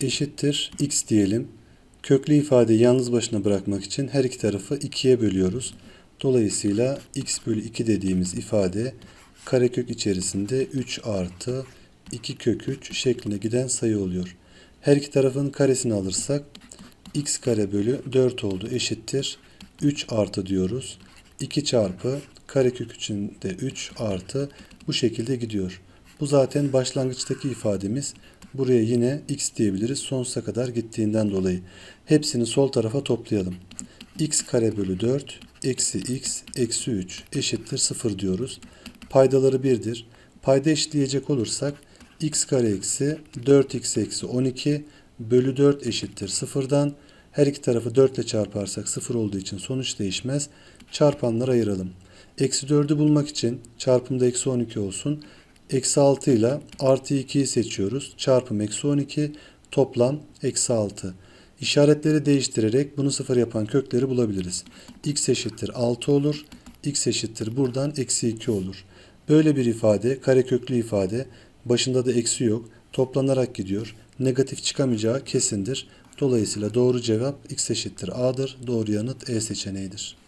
eşittir x diyelim. Köklü ifadeyi yalnız başına bırakmak için her iki tarafı 2'ye bölüyoruz. Dolayısıyla x bölü 2 dediğimiz ifade karekök içerisinde 3 artı 2 kök 3 şeklinde giden sayı oluyor. Her iki tarafın karesini alırsak x kare bölü 4 oldu eşittir. 3 artı diyoruz. 2 çarpı karekök içinde 3 artı bu şekilde gidiyor. Bu zaten başlangıçtaki ifademiz. Buraya yine x diyebiliriz sonsuza kadar gittiğinden dolayı. Hepsini sol tarafa toplayalım. x kare bölü 4 eksi x eksi 3 eşittir 0 diyoruz. Paydaları 1'dir. Payda eşitleyecek olursak x kare eksi 4x eksi 12 bölü 4 eşittir 0'dan. Her iki tarafı 4 ile çarparsak 0 olduğu için sonuç değişmez. Çarpanları ayıralım. Eksi 4'ü bulmak için çarpımda eksi 12 olsun. Eksi 6 ile artı 2'yi seçiyoruz. Çarpım eksi 12 toplam eksi 6. İşaretleri değiştirerek bunu sıfır yapan kökleri bulabiliriz. x eşittir 6 olur. x eşittir buradan eksi 2 olur. Böyle bir ifade kareköklü ifade başında da eksi yok. Toplanarak gidiyor. Negatif çıkamayacağı kesindir. Dolayısıyla doğru cevap x eşittir a'dır. Doğru yanıt E seçeneğidir.